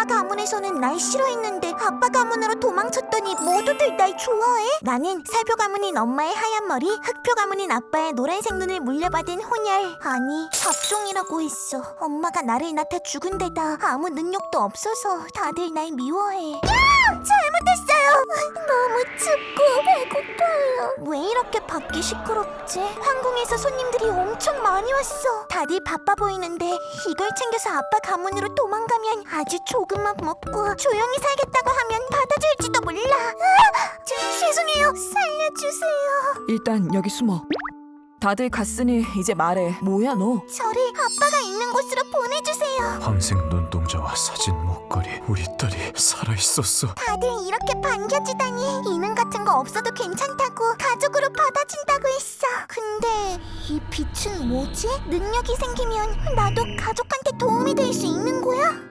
엄마 가문에서는 날 싫어했는데 아빠 가문으로 도망쳤더니 모두들 날 좋아해? 나는 살표 가문인 엄마의 하얀 머리, 흑표 가문인 아빠의 노란색 눈을 물려받은 혼혈 아니 잡종이라고 했어. 엄마가 나를 낳다 죽은 데다 아무 능력도 없어서 다들 날 미워해. 야! 잘못했어요. 왜 이렇게 밖이 시끄럽지? 항공에서 손님들이 엄청 많이 왔어. 다들 바빠 보이는데 이걸 챙겨서 아빠 가문으로 도망가면 아주 조금만 먹고 조용히 살겠다고 하면 받아줄지도 몰라. 아, 저, 죄송해요. 살려주세요. 일단 여기 숨어. 다들 갔으니 이제 말해. 뭐야 너? 저를 아빠가 있는 곳으로 보내주세요. 황색 눈동자와 사진 목걸이 우리 딸이 살아있었어 다들 이렇게 반겨주다니 이능 같은 거 없어도 괜찮다고 받아준다고 했어. 근데 이 빛은 뭐지? 능력이 생기면 나도 가족한테 도움이 될 수 있는 거야?